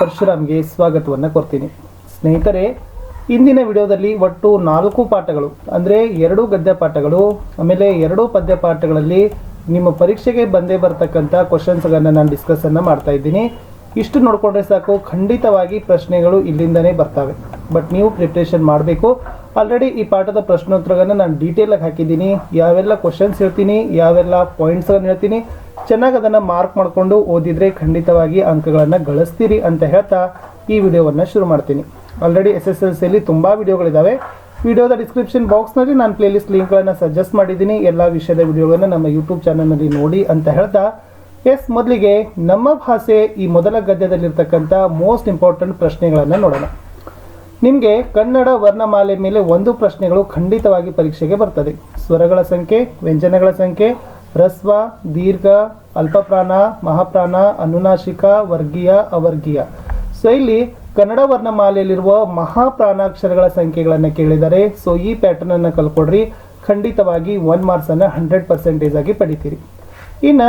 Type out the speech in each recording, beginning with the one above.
ಪರಶುರಾಮ್ಗೆ ಸ್ವಾಗತವನ್ನು ಕೊಡ್ತೀನಿ. ಸ್ನೇಹಿತರೆ, ಇಂದಿನ ವಿಡಿಯೋದಲ್ಲಿ ಒಟ್ಟು ನಾಲ್ಕು ಪಾಠಗಳು, ಅಂದರೆ ಎರಡು ಗದ್ಯ ಪಾಠಗಳು, ಆಮೇಲೆ ಎರಡು ಪದ್ಯ ಪಾಠಗಳಲ್ಲಿ ನಿಮ್ಮ ಪರೀಕ್ಷೆಗೆ ಬಂದೇ ಬರ್ತಕ್ಕಂಥ ಕ್ವಶನ್ಸ್ಗಳನ್ನು ನಾನು ಡಿಸ್ಕಸನ್ನು ಮಾಡ್ತಾ ಇದ್ದೀನಿ. ಇಷ್ಟು ನೋಡಿಕೊಂಡ್ರೆ ಸಾಕು, ಖಂಡಿತವಾಗಿ ಪ್ರಶ್ನೆಗಳು ಇಲ್ಲಿಂದನೇ ಬರ್ತವೆ. ಬಟ್ ನೀವು ಪ್ರಿಪ್ರೇಷನ್ ಮಾಡಬೇಕು. ಆಲ್ರೆಡಿ ಈ ಪಾಠದ ಪ್ರಶ್ನೋತ್ತರಗಳನ್ನು ನಾನು ಡೀಟೇಲಾಗಿ ಹಾಕಿದ್ದೀನಿ. ಯಾವೆಲ್ಲ ಕ್ವಶನ್ಸ್ ಹೇಳ್ತೀನಿ, ಯಾವೆಲ್ಲ ಪಾಯಿಂಟ್ಸ್ಗಳನ್ನು ಹೇಳ್ತೀನಿ, ಚೆನ್ನಾಗಿ ಅದನ್ನು ಮಾರ್ಕ್ ಮಾಡಿಕೊಂಡು ಓದಿದರೆ ಖಂಡಿತವಾಗಿ ಅಂಕಗಳನ್ನು ಗಳಿಸ್ತೀರಿ ಅಂತ ಹೇಳ್ತಾ ಈ ವಿಡಿಯೋವನ್ನು ಶುರು ಮಾಡ್ತೀನಿ. ಆಲ್ರೆಡಿ ಎಸ್ ಎಸ್ ಎಲ್ ಸಿಯಲ್ಲಿ ತುಂಬ ವಿಡಿಯೋಗಳಿದ್ದಾವೆ ವಿಡಿಯೋದ ಡಿಸ್ಕ್ರಿಪ್ಷನ್ ಬಾಕ್ಸ್ನಲ್ಲಿ ನಾನು ಪ್ಲೇಲಿಸ್ಟ್ ಲಿಂಕ್ಗಳನ್ನು ಸಜೆಸ್ಟ್ ಮಾಡಿದ್ದೀನಿ. ಎಲ್ಲ ವಿಷಯದ ವಿಡಿಯೋಗಳನ್ನು ನಮ್ಮ ಯೂಟ್ಯೂಬ್ ಚಾನಲ್ನಲ್ಲಿ ನೋಡಿ ಅಂತ ಹೇಳ್ತಾ. ಎಸ್ ಮೊದಲಿಗೆ ನಮ್ಮ ಭಾಷೆ ಈ ಮೊದಲ ಗದ್ಯದಲ್ಲಿರ್ತಕ್ಕಂಥ ಮೋಸ್ಟ್ ಇಂಪಾರ್ಟೆಂಟ್ ಪ್ರಶ್ನೆಗಳನ್ನು ನೋಡೋಣ. ನಿಮಗೆ ಕನ್ನಡ ವರ್ಣಮಾಲೆ ಮೇಲೆ ಒಂದು ಪ್ರಶ್ನೆಗಳು ಖಂಡಿತವಾಗಿ ಪರೀಕ್ಷೆಗೆ ಬರ್ತದೆ. ಸ್ವರಗಳ ಸಂಖ್ಯೆ, ವ್ಯಂಜನಗಳ ಸಂಖ್ಯೆ, ರಸ್ವ, ದೀರ್ಘ, ಅಲ್ಪಪ್ರಾಣ, ಮಹಾಪ್ರಾಣ ಅನುನಾಶಿಕ ವರ್ಗೀಯ, ಅವರ್ಗೀಯ. ಸೊ ಇಲ್ಲಿ ಕನ್ನಡ ವರ್ಣಮಾಲೆಯಲ್ಲಿರುವ ಮಹಾಪ್ರಾಣಾಕ್ಷರಗಳ ಸಂಖ್ಯೆಗಳನ್ನು ಕೇಳಿದರೆ ಸೊ ಈ ಪ್ಯಾಟರ್ನ್ ಅನ್ನು ಕಲ್ಕೊಡ್ರಿ. ಖಂಡಿತವಾಗಿ ಒನ್ ಮಾರ್ಕ್ಸ್ ಅನ್ನು ಹಂಡ್ರೆಡ್ ಪರ್ಸೆಂಟೇಜ್ ಆಗಿ ಪಡಿತೀರಿ. ಇನ್ನು,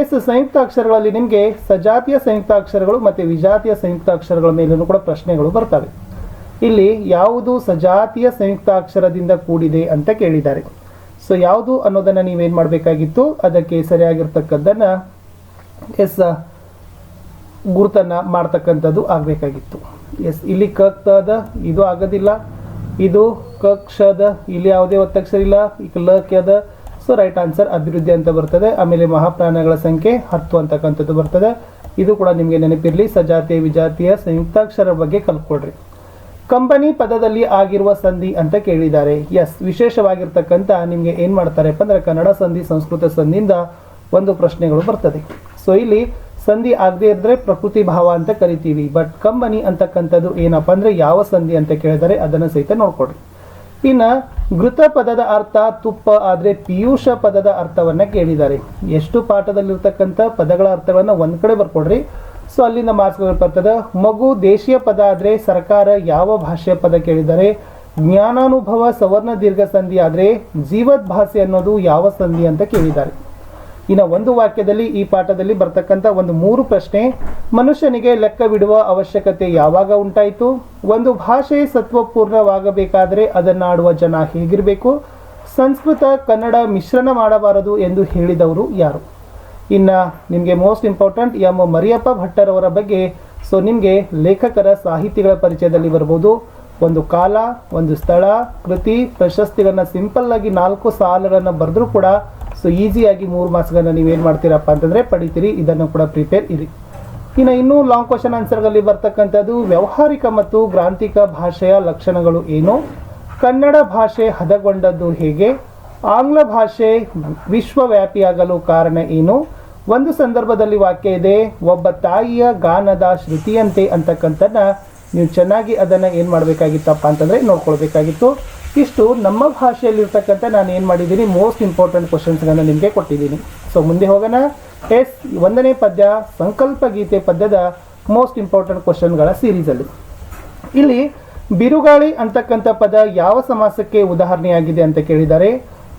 ಎಸ್, ಸಂಯುಕ್ತಾಕ್ಷರಗಳಲ್ಲಿ ನಿಮಗೆ ಸಜಾತಿಯ ಸಂಯುಕ್ತಾಕ್ಷರಗಳು ಮತ್ತು ವಿಜಾತಿಯ ಸಂಯುಕ್ತಾಕ್ಷರಗಳ ಮೇಲೂ ಕೂಡ ಪ್ರಶ್ನೆಗಳು ಬರ್ತವೆ. ಇಲ್ಲಿ ಯಾವುದು ಸಜಾತಿಯ ಸಂಯುಕ್ತಾಕ್ಷರದಿಂದ ಕೂಡಿದೆ ಅಂತ ಕೇಳಿದ್ದಾರೆ. ಸೊ ಯಾವುದು ಅನ್ನೋದನ್ನು ನೀವೇನು ಮಾಡಬೇಕಾಗಿತ್ತು? ಅದಕ್ಕೆ ಸರಿಯಾಗಿರ್ತಕ್ಕದ್ದನ್ನು ಎಸ್ ಗುರುತನ್ನ ಮಾಡ್ತಕ್ಕಂಥದ್ದು ಆಗಬೇಕಾಗಿತ್ತು. ಎಸ್, ಇಲ್ಲಿ ಕಕ್ತದ ಇದು ಆಗೋದಿಲ್ಲ. ಇದು ಕಕ್ಷದ ಇಲ್ಲಿ ಯಾವುದೇ ಒತ್ತಕ್ಷರ ಇಲ್ಲ ಈಗ ಲಕ್ಯದ ಸೊ ರೈಟ್ ಆನ್ಸರ್ ಅಭಿವೃದ್ಧಿ ಅಂತ ಬರ್ತದೆ. ಆಮೇಲೆ ಮಹಾಪ್ರಾಣಗಳ ಸಂಖ್ಯೆ ಹತ್ತು ಅಂತಕ್ಕಂಥದ್ದು ಬರ್ತದೆ. ಇದು ಕೂಡ ನಿಮಗೆ ನೆನಪಿರಲಿ. ಸಜಾತಿಯ ವಿಜಾತಿಯ ಸಂಯುಕ್ತಾಕ್ಷರ ಬಗ್ಗೆ ಕಲ್ತ್ಕೊಡ್ರಿ ಕಂಪನಿ ಪದದಲ್ಲಿ ಆಗಿರುವ ಸಂಧಿ ಅಂತ ಕೇಳಿದ್ದಾರೆ. ಎಸ್ ವಿಶೇಷವಾಗಿರ್ತಕ್ಕಂಥ ನಿಮಗೆ ಏನು ಮಾಡ್ತಾರೆ ಅಂದರೆ ಕನ್ನಡ ಸಂಧಿ, ಸಂಸ್ಕೃತ ಸಂಧಿಯಿಂದ ಒಂದು ಪ್ರಶ್ನೆಗಳು ಬರ್ತದೆ. ಸೊ ಇಲ್ಲಿ ಸಂಧಿ ಆಗದೆ ಇದ್ರೆ ಪ್ರಕೃತಿ ಭಾವ ಅಂತ ಕರಿತೀವಿ ಬಟ್ ಕಂಬನಿ ಅಂತಕ್ಕಂಥದ್ದು ಏನಪ್ಪ ಅಂದರೆ ಯಾವ ಸಂಧಿ ಅಂತ ಕೇಳಿದರೆ ಅದನ್ನು ಸಹಿತ ನೋಡ್ಕೊಡ್ರಿ ಇನ್ನು ಘೃತ ಪದದ ಅರ್ಥ ತುಪ್ಪ ಆದರೆ ಪಿಯೂಷ ಪದದ ಅರ್ಥವನ್ನ ಕೇಳಿದ್ದಾರೆ. ಎಷ್ಟು ಪಾಠದಲ್ಲಿರ್ತಕ್ಕಂಥ ಪದಗಳ ಅರ್ಥಗಳನ್ನ ಒಂದು ಕಡೆ ಬರ್ಕೊಡ್ರಿ. ಸೊ ಅಲ್ಲಿಂದ ಮಾರ್ಕ್ಸ್ಗಳು ಬರ್ತದೆ ಮಗು ದೇಶೀಯ ಪದ ಆದರೆ ಸರ್ಕಾರ ಯಾವ ಭಾಷೆಯ ಪದ ಕೇಳಿದರೆ ಜ್ಞಾನಾನುಭವ ಸವರ್ಣ ದೀರ್ಘ ಸಂಧಿ ಆದರೆ ಜೀವದ್ ಭಾಷೆ ಅನ್ನೋದು ಯಾವ ಸಂಧಿ ಅಂತ ಕೇಳಿದ್ದಾರೆ. ಇನ್ನು ಒಂದು ವಾಕ್ಯದಲ್ಲಿ, ಈ ಪಾಠದಲ್ಲಿ ಬರ್ತಕ್ಕಂಥ ಒಂದು ಮೂರು ಪ್ರಶ್ನೆ, ಮನುಷ್ಯನಿಗೆ ಲೆಕ್ಕವಿಡುವ ಅವಶ್ಯಕತೆ ಯಾವಾಗ ಉಂಟಾಯಿತು? ಒಂದು ಭಾಷೆ ಸತ್ವಪೂರ್ಣವಾಗಬೇಕಾದರೆ ಅದನ್ನಾಡುವ ಜನ ಹೇಗಿರಬೇಕು? ಸಂಸ್ಕೃತ, ಕನ್ನಡ ಮಿಶ್ರಣ ಮಾಡಬಾರದು ಎಂದು ಹೇಳಿದವರು ಯಾರು? ಇನ್ನು ನಿಮಗೆ ಮೋಸ್ಟ್ ಇಂಪಾರ್ಟೆಂಟ್ ಎಂ ಮರಿಯಪ್ಪ ಭಟ್ಟರವರ ಬಗ್ಗೆ. ಸೊ ನಿಮಗೆ ಲೇಖಕರ ಸಾಹಿತಿಗಳ ಪರಿಚಯದಲ್ಲಿ ಬರ್ಬೋದು. ಒಂದು ಕಾಲ, ಒಂದು ಸ್ಥಳ, ಕೃತಿ, ಪ್ರಶಸ್ತಿಗಳನ್ನು ಸಿಂಪಲ್ ಆಗಿ ನಾಲ್ಕು ಸಾಲುಗಳನ್ನು ಬರೆದ್ರೂ ಕೂಡ ಸೊ ಈಸಿಯಾಗಿ ಮೂರು ಮಾರ್ಕ್ಸ್ಗಳನ್ನ ನೀವೇನು ಮಾಡ್ತೀರಪ್ಪ ಅಂತಂದರೆ ಪಡಿತೀರಿ. ಇದನ್ನು ಕೂಡ ಪ್ರಿಪೇರ್ ಇರಿ. ಇನ್ನು ಇನ್ನೂ ಲಾಂಗ್ ಕ್ವಶನ್ ಆನ್ಸರ್ಗಳಲ್ಲಿ ಬರ್ತಕ್ಕಂಥದ್ದು ವ್ಯಾವಹಾರಿಕ ಮತ್ತು ಗ್ರಾಂಥಿಕ ಭಾಷೆಯ ಲಕ್ಷಣಗಳು ಏನು? ಕನ್ನಡ ಭಾಷೆ ಹದಗೊಂಡದ್ದು ಹೇಗೆ? ಆಂಗ್ಲ ಭಾಷೆ ವಿಶ್ವವ್ಯಾಪಿಯಾಗಲು ಕಾರಣ ಏನು? ಒಂದು ಸಂದರ್ಭದಲ್ಲಿ ವಾಕ್ಯ ಇದೆ, ಒಬ್ಬ ತಾಯಿಯ ಗಾನದ ಶ್ರುತಿಯಂತೆ ಅಂತಕ್ಕಂಥದ್ದ ನೀವು ಚೆನ್ನಾಗಿ ಅದನ್ನು ಏನು ಮಾಡಬೇಕಾಗಿತ್ತಪ್ಪ ಅಂತಂದರೆ ನೋಡ್ಕೊಳ್ಬೇಕಾಗಿತ್ತು. ಇಷ್ಟು ನಮ್ಮ ಭಾಷೆಯಲ್ಲಿರ್ತಕ್ಕಂಥ ನಾನು ಏನು ಮಾಡಿದ್ದೀನಿ ಮೋಸ್ಟ್ ಇಂಪಾರ್ಟೆಂಟ್ ಕ್ವಶನ್ಸ್ಗಳನ್ನು ನಿಮಗೆ ಕೊಟ್ಟಿದ್ದೀನಿ. ಸೊ ಮುಂದೆ ಹೋಗೋಣ. ಎಸ್, ಒಂದನೇ ಪದ್ಯ, ಸಂಕಲ್ಪ ಗೀತೆ ಪದ್ಯದ ಮೋಸ್ಟ್ ಇಂಪಾರ್ಟೆಂಟ್ ಕ್ವಶನ್ಗಳ ಸೀರೀಸಲ್ಲಿ ಇಲ್ಲಿ ಬಿರುಗಾಳಿ ಅಂತಕ್ಕಂಥ ಪದ ಯಾವ ಸಮಾಸಕ್ಕೆ ಉದಾಹರಣೆಯಾಗಿದೆ ಅಂತ ಕೇಳಿದ್ದಾರೆ.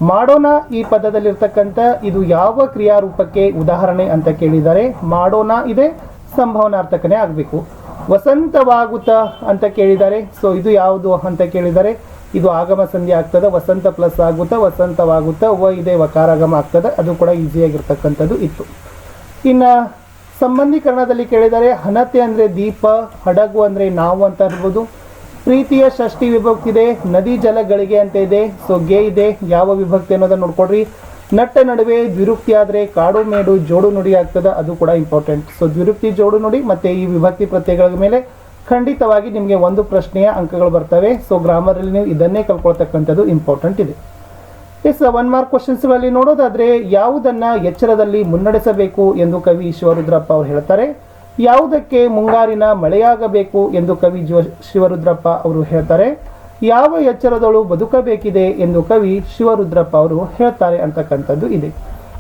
ಮಾಡೋಣ ಈ ಪದದಲ್ಲಿರ್ತಕ್ಕಂಥ ಇದು ಯಾವ ಕ್ರಿಯಾರೂಪಕ್ಕೆ ಉದಾಹರಣೆ ಅಂತ ಕೇಳಿದರೆ ಮಾಡೋಣ ಇದೆ, ಸಂಭವನಾರ್ಥಕನೇ ಆಗಬೇಕು. ವಸಂತವಾಗುತ್ತ ಅಂತ ಕೇಳಿದರೆ ಸೊ ಇದು ಯಾವುದು ಅಂತ ಕೇಳಿದರೆ, ಇದು ಆಗಮ ಸಂಧಿ ಆಗ್ತದೆ, ವಸಂತ ಪ್ಲಸ್ ಆಗುತ್ತಾ ವಸಂತವಾಗುತ್ತಾ ವ ಇದೆ ವಕಾರಾಗಮ ಆಗ್ತದೆ, ಅದು ಕೂಡ ಈಸಿಯಾಗಿರ್ತಕ್ಕಂಥದ್ದು ಇತ್ತು. ಇನ್ನು ಸಂಬಂಧೀಕರಣದಲ್ಲಿ ಕೇಳಿದರೆ ಹಣತೆ ಅಂದರೆ ದೀಪ, ಹಡಗು ಅಂದರೆ ನಾವು ಅಂತ ಇರ್ಬೋದು ಪ್ರೀತಿಯ ಷಷ್ಠಿ ವಿಭಕ್ತಿ ಇದೆ ನದಿ ಜಲಗಳಿಗೆ ಅಂತ ಇದೆ ಸೊ ಗೆ ಇದೆ, ಯಾವ ವಿಭಕ್ತಿ ಅನ್ನೋದನ್ನ ನೋಡ್ಕೊಡ್ರಿ ನಟ್ಟ ನಡುವೆ ದ್ವಿರುಕ್ತಿ ಆದರೆ ಕಾಡು ಮೇಡು ಜೋಡು ನುಡಿ ಆಗ್ತದೆ, ಅದು ಕೂಡ ಇಂಪಾರ್ಟೆಂಟ್ ಸೊ ದ್ವಿರುಕ್ತಿ, ಜೋಡು ನುಡಿ ಮತ್ತೆ ಈ ವಿಭಕ್ತಿ ಪ್ರತ್ಯಯಗಳ ಮೇಲೆ ಖಂಡಿತವಾಗಿ ನಿಮಗೆ ಒಂದು ಪ್ರಶ್ನೆಯ ಅಂಕಗಳು ಬರ್ತವೆ. ಸೊ ಗ್ರಾಮರಲ್ಲಿ ನೀವು ಇದನ್ನೇ ಕಲ್ಕೊಳ್ತಕ್ಕಂಥದ್ದು ಇಂಪಾರ್ಟೆಂಟ್ ಇದೆ. ಎಸ್ ಒನ್ ಮಾರ್ಕ್ ಕ್ವಶನ್ಸ್ಗಳಲ್ಲಿ ನೋಡೋದಾದ್ರೆ ಯಾವುದನ್ನ ಎಚ್ಚರದಲ್ಲಿ ಮುನ್ನಡೆಸಬೇಕು ಎಂದು ಕವಿ ಶಿವರುದ್ರಪ್ಪ ಅವರು ಹೇಳ್ತಾರೆ? ಯಾವುದಕ್ಕೆ ಮುಂಗಾರಿನ ಮಳೆಯಾಗಬೇಕು ಎಂದು ಕವಿ ಶಿವರುದ್ರಪ್ಪ ಅವರು ಹೇಳ್ತಾರೆ? ಯಾವ ಎಚ್ಚರದಳು ಬದುಕಬೇಕಿದೆ ಎಂದು ಕವಿ ಶಿವರುದ್ರಪ್ಪ ಅವರು ಹೇಳ್ತಾರೆ ಅಂತಕ್ಕಂಥದ್ದು ಇದೆ.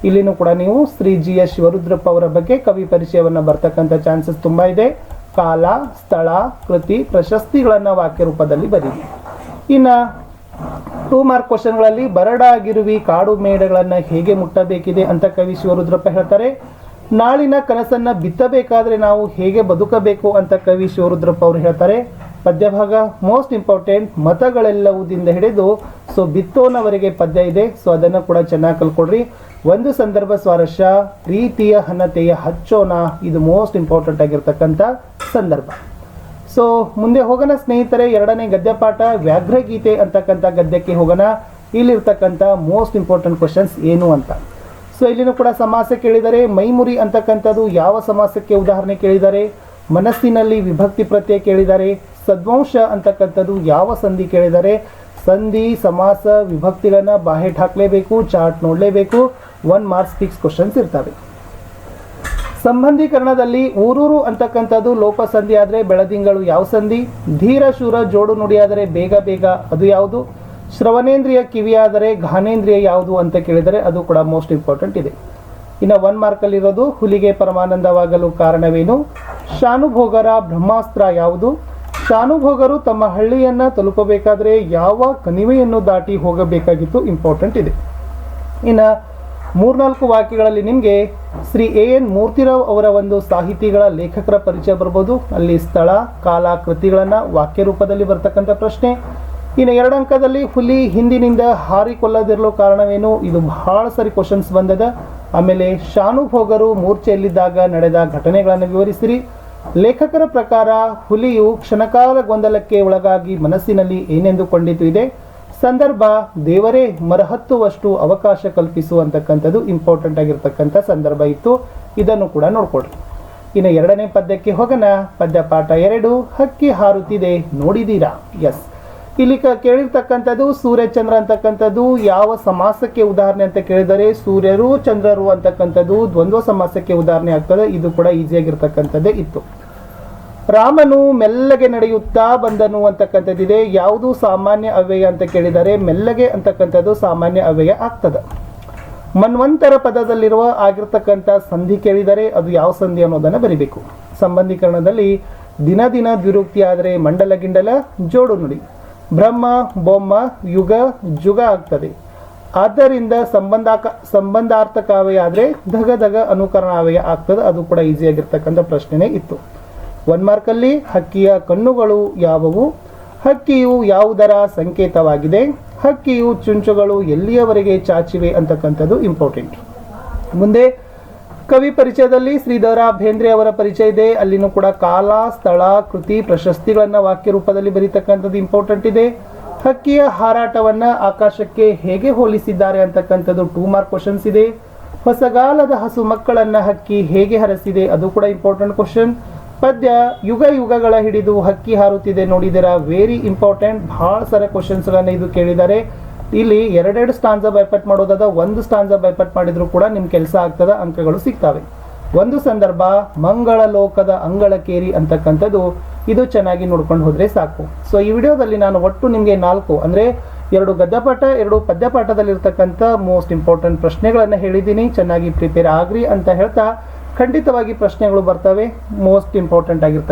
ಇಲ್ಲಿನೂ ಕೂಡ ನೀವು ಶ್ರೀ ಜಿ ಎಸ್ ಶಿವರುದ್ರಪ್ಪ ಅವರ ಬಗ್ಗೆ ಕವಿ ಪರಿಚಯವನ್ನು ಬರ್ತಕ್ಕಂಥ ಚಾನ್ಸಸ್ ತುಂಬ ಇದೆ. ಕಾಲ, ಸ್ಥಳ, ಕೃತಿ, ಪ್ರಶಸ್ತಿಗಳನ್ನು ವಾಕ್ಯ ರೂಪದಲ್ಲಿ ಬರೀರಿ. ಇನ್ನು ಟೂ ಮಾರ್ಕ್ ಕ್ವಶನ್ಗಳಲ್ಲಿ ಬರಡಾಗಿರುವಿ ಕಾಡು ಮೇಡಗಳನ್ನು ಹೇಗೆ ಮುಟ್ಟಬೇಕಿದೆ ಅಂತ ಕವಿ ಶಿವರುದ್ರಪ್ಪ ಹೇಳ್ತಾರೆ. ನಾಳಿನ ಕನಸನ್ನ ಬಿತ್ತಬೇಕಾದ್ರೆ ನಾವು ಹೇಗೆ ಬದುಕಬೇಕು ಅಂತ ಕವಿ ಶಿವರುದ್ರಪ್ಪ ಅವರು ಹೇಳ್ತಾರೆ. ಪದ್ಯಭಾಗ ಮೋಸ್ಟ್ ಇಂಪಾರ್ಟೆಂಟ್ ಮತಗಳೆಲ್ಲವುದಿಂದ ಹಿಡಿದು ಸೊ ಬಿತ್ತೋನವರೆಗೆ ಪದ್ಯ ಇದೆ ಸೊ ಅದನ್ನು ಕೂಡ ಚೆನ್ನಾಗಿ ಕಲ್ಕೊಡ್ರಿ ಒಂದು ಸಂದರ್ಭ ಸ್ವಾರಸ್ಯ, ಪ್ರೀತಿಯ ಹನತೆಯ ಹಚ್ಚೋನ ಇದು ಮೋಸ್ಟ್ ಇಂಪಾರ್ಟೆಂಟ್ ಆಗಿರ್ತಕ್ಕಂಥ ಸಂದರ್ಭ. ಸೊ ಮುಂದೆ ಹೋಗೋಣ ಸ್ನೇಹಿತರೆ, ಎರಡನೇ ಗದ್ಯಪಾಠ, ವ್ಯಾಘ್ರಗೀತೆ ಅಂತಕ್ಕಂಥ ಗದ್ಯಕ್ಕೆ ಹೋಗೋಣ. ಇಲ್ಲಿರ್ತಕ್ಕಂಥ ಮೋಸ್ಟ್ ಇಂಪಾರ್ಟೆಂಟ್ ಕ್ವಶನ್ಸ್ ಏನು ಅಂತ. ಸೊ ಇಲ್ಲಿನೂ ಕೂಡ ಸಮಾಸ ಕೇಳಿದರೆ ಮೈಮುರಿ ಅಂತಕ್ಕಂಥದ್ದು ಯಾವ ಸಮಾಸಕ್ಕೆ ಉದಾಹರಣೆ ಕೇಳಿದ್ದಾರೆ ಮನಸ್ಸಿನಲ್ಲಿ ವಿಭಕ್ತಿ ಪ್ರತ್ಯಯ ಕೇಳಿದ್ದಾರೆ ಸದ್ವಂಶ ಅಂತಕ್ಕಂಥದ್ದು ಯಾವ ಸಂಧಿ ಕೇಳಿದ್ದಾರೆ ಸಂಧಿ, ಸಮಾಸ, ವಿಭಕ್ತಿಗಳನ್ನ ಬಾಹೆಟ್ ಹಾಕಲೇಬೇಕು, ಚಾರ್ಟ್ ನೋಡಲೇಬೇಕು ಒನ್ ಮಾರ್ಕ್ಸ್ ಫಿಕ್ಸ್ ಕ್ವಶನ್ಸ್ ಇರ್ತವೆ. ಸಂಬಂಧೀಕರಣದಲ್ಲಿ ಊರೂರು ಅಂತಕ್ಕಂಥದ್ದು ಲೋಪ ಸಂಧಿ ಆದರೆ ಬೆಳದಿಂಗಳು ಯಾವ ಸಂಧಿ? ಧೀರ ಶೂರ ಜೋಡು ನುಡಿಯಾದರೆ ಬೇಗ ಬೇಗ ಅದು ಯಾವುದು? ಶ್ರವಣೇಂದ್ರಿಯ ಕಿವಿಯಾದರೆ ಘಾನೇಂದ್ರಿಯ ಯಾವುದು ಅಂತ ಕೇಳಿದರೆ ಅದು ಕೂಡ ಮೋಸ್ಟ್ ಇಂಪಾರ್ಟೆಂಟ್ ಇದೆ. ಇನ್ನು ಒನ್ ಮಾರ್ಕಲ್ಲಿರೋದು ಹುಲಿಗೆ ಪರಮಾನಂದವಾಗಲು ಕಾರಣವೇನು? ಶಾನುಭೋಗರ ಬ್ರಹ್ಮಾಸ್ತ್ರ ಯಾವುದು? ಶಾನುಭೋಗರು ತಮ್ಮ ಹಳ್ಳಿಯನ್ನು ತಲುಪಬೇಕಾದರೆ ಯಾವ ಕಣಿವೆಯನ್ನು ದಾಟಿ ಹೋಗಬೇಕಾಗಿತ್ತು ಇಂಪಾರ್ಟೆಂಟ್ ಇದೆ. ಇನ್ನು ಮೂರ್ನಾಲ್ಕು ವಾಕ್ಯಗಳಲ್ಲಿ ನಿಮಗೆ ಶ್ರೀ ಎ ಎನ್ ಮೂರ್ತಿರಾವ್ ಅವರ ಒಂದು ಸಾಹಿತಿಗಳ ಲೇಖಕರ ಪರಿಚಯ ಬರ್ಬೋದು. ಅಲ್ಲಿ ಸ್ಥಳ, ಕಾಲ, ಕೃತಿಗಳನ್ನು ವಾಕ್ಯ ರೂಪದಲ್ಲಿ ಬರ್ತಕ್ಕಂಥ ಪ್ರಶ್ನೆ. ಇನ್ನು ಎರಡು ಅಂಕದಲ್ಲಿ ಹುಲಿ ಹಿಂದಿನಿಂದ ಹಾರಿಕೊಳ್ಳದಿರಲು ಕಾರಣವೇನು? ಇದು ಬಹಳ ಸರಿ ಕ್ವಶನ್ಸ್ ಬಂದದ. ಆಮೇಲೆ ಶಾನುಭೋಗರು ಮೂರ್ಛೆಯಲ್ಲಿದ್ದಾಗ ನಡೆದ ಘಟನೆಗಳನ್ನು ವಿವರಿಸಿರಿ. ಲೇಖಕರ ಪ್ರಕಾರ ಹುಲಿಯು ಕ್ಷಣಕಾಲ ಗೊಂದಲಕ್ಕೆ ಒಳಗಾಗಿ ಮನಸ್ಸಿನಲ್ಲಿ ಏನೆಂದುಕೊಂಡಿತು ಇದೆ? ಸಂದರ್ಭ, ದೇವರೇ ಮರಹತ್ತುವಷ್ಟು ಅವಕಾಶ ಕಲ್ಪಿಸುವಂತಕ್ಕಂಥದ್ದು ಇಂಪಾರ್ಟೆಂಟ್ ಆಗಿರ್ತಕ್ಕಂಥ ಸಂದರ್ಭ ಇತ್ತು. ಇದನ್ನು ಕೂಡ ನೋಡ್ಕೊಡ್ರಿ ಇನ್ನು ಎರಡನೇ ಪದ್ಯಕ್ಕೆ ಹೋಗೋಣ. ಪದ್ಯ ಪಾಠ ಎರಡು, ಹಕ್ಕಿ ಹಾರುತ್ತಿದೆ, ನೋಡಿದೀರಾ? ಎಸ್ ಇಲ್ಲಿ ಕೇಳಿರ್ತಕ್ಕಂಥದ್ದು ಸೂರ್ಯ ಚಂದ್ರ ಅಂತಕ್ಕಂಥದ್ದು ಯಾವ ಸಮಾಸಕ್ಕೆ ಉದಾಹರಣೆ ಅಂತ ಕೇಳಿದರೆ ಸೂರ್ಯರು ಚಂದ್ರರು ಅಂತಕ್ಕಂಥದ್ದು ದ್ವಂದ್ವ ಸಮಾಸಕ್ಕೆ ಉದಾಹರಣೆ ಆಗ್ತದೆ. ಇದು ಕೂಡ ಈಸಿಯಾಗಿರ್ತಕ್ಕಂಥದ್ದೇ ಇತ್ತು. ರಾಮನು ಮೆಲ್ಲಗೆ ನಡೆಯುತ್ತಾ ಬಂದನು ಅಂತಕ್ಕಂಥದ್ದಿದೆ. ಯಾವುದು ಸಾಮಾನ್ಯ ಅವ್ಯಯ ಅಂತ ಕೇಳಿದರೆ ಮೆಲ್ಲಗೆ ಅಂತಕ್ಕಂಥದ್ದು ಸಾಮಾನ್ಯ ಅವ್ಯಯ ಆಗ್ತದೆ. ಮನ್ವಂತರ ಪದದಲ್ಲಿರುವ ಆಗಿರ್ತಕ್ಕಂಥ ಸಂಧಿ ಕೇಳಿದರೆ ಅದು ಯಾವ ಸಂಧಿ ಅನ್ನೋದನ್ನು ಬರಿಬೇಕು. ಸಂಬಂಧೀಕರಣದಲ್ಲಿ ದಿನ ದಿನ ದ್ವಿರುಕ್ತಿ ಆದರೆ ಮಂಡಲ ಗಿಂಡಲ ಜೋಡು ನುಡಿ. ಬ್ರಹ್ಮ, ಬೊಮ್ಮ, ಯುಗ, ಜುಗ ಆಗ್ತದೆ. ಆದ್ದರಿಂದ ಸಂಬಂಧಾಕ ಸಂಬಂಧಾರ್ಥಕಾವ್ಯ ಆದರೆ ಧಗ ಧಗ ಅನುಕರಣಾವಯ ಆಗ್ತದೆ. ಅದು ಕೂಡ ಈಸಿಯಾಗಿರ್ತಕ್ಕಂಥ ಪ್ರಶ್ನೆನೇ ಇತ್ತು. ಒನ್ ಮಾರ್ಕಲ್ಲಿ ಹಕ್ಕಿಯ ಕಣ್ಣುಗಳು ಯಾವುವು? ಹಕ್ಕಿಯು ಯಾವುದರ ಸಂಕೇತವಾಗಿದೆ? ಹಕ್ಕಿಯು ಚುಂಚುಗಳು ಎಲ್ಲಿಯವರೆಗೆ ಚಾಚಿವೆ ಅಂತಕ್ಕಂಥದ್ದು ಇಂಪಾರ್ಟೆಂಟ್ ಮುಂದೆ ಕವಿ ಪರಿಚಯದಲ್ಲಿ ಶ್ರೀಧರ ಬೇಂದ್ರೆ ಅವರ ಪರಿಚಯ ಇದೆ. ಅಲ್ಲಿನೂ ಕೂಡ ಕಾಲ, ಸ್ಥಳ, ಕೃತಿ, ಪ್ರಶಸ್ತಿಗಳನ್ನು ವಾಕ್ಯ ರೂಪದಲ್ಲಿ ಬರೀತಕ್ಕಂಥದ್ದು ಇಂಪಾರ್ಟೆಂಟ್ ಇದೆ. ಹಕ್ಕಿಯ ಹಾರಾಟವನ್ನು ಆಕಾಶಕ್ಕೆ ಹೇಗೆ ಹೋಲಿಸಿದ್ದಾರೆ ಅಂತಕ್ಕಂಥದ್ದು ಟೂ ಮಾರ್ಕ್ ಕ್ವಶನ್ಸ್ ಇದೆ. ಹೊಸಗಾಲದ ಹಸು ಮಕ್ಕಳನ್ನ ಹಕ್ಕಿ ಹೇಗೆ ಹರಸಿದೆ, ಅದು ಕೂಡ ಇಂಪಾರ್ಟೆಂಟ್ ಕ್ವಶನ್ ಪದ್ಯ ಯುಗ ಯುಗಗಳ ಹಿಡಿದು ಹಕ್ಕಿ ಹಾರುತ್ತಿದೆ ನೋಡಿದರ ವೆರಿ ಇಂಪಾರ್ಟೆಂಟ್ ಭಾಳ ಸರ ಕ್ವಶನ್ಸ್ಗಳನ್ನು ಇದು ಕೇಳಿದ್ದಾರೆ. ಇಲ್ಲಿ ಎರಡೆರಡು ಸ್ಟಾನ್ಸ ಬೈಪಟ್ ಮಾಡೋದಾದ ಒಂದು ಸ್ಟಾನ್ಸ ಬೈಪಟ್ ಮಾಡಿದ್ರು ಕೂಡ ನಿಮ್ ಕೆಲಸ ಆಗ್ತದ, ಅಂಕಗಳು ಸಿಗ್ತವೆ. ಒಂದು ಸಂದರ್ಭ, ಮಂಗಳ ಲೋಕದ ಅಂಗಳಕೇರಿ ಅಂತಕ್ಕಂಥದ್ದು, ಇದು ಚೆನ್ನಾಗಿ ನೋಡ್ಕೊಂಡು ಹೋದ್ರೆ ಸಾಕು. ಸೊ ಈ ವಿಡಿಯೋದಲ್ಲಿ ನಾನು ಒಟ್ಟು ನಿಮಗೆ ನಾಲ್ಕು, ಅಂದ್ರೆ ಎರಡು ಗದ್ದಪಾಠ ಎರಡು ಪದ್ಯಪಾಠದಲ್ಲಿರ್ತಕ್ಕಂಥ ಮೋಸ್ಟ್ ಇಂಪಾರ್ಟೆಂಟ್ ಪ್ರಶ್ನೆಗಳನ್ನು ಹೇಳಿದ್ದೀನಿ. ಚೆನ್ನಾಗಿ ಪ್ರಿಪೇರ್ ಆಗ್ರಿ ಅಂತ ಹೇಳ್ತಾ ಖಂಡಿತವಾಗಿ ಪ್ರಶ್ನೆಗಳು ಬರ್ತವೆ. ಮೋಸ್ಟ್ ಇಂಪಾರ್ಟೆಂಟ್ ಆಗಿರ್ತಕ್ಕಂಥ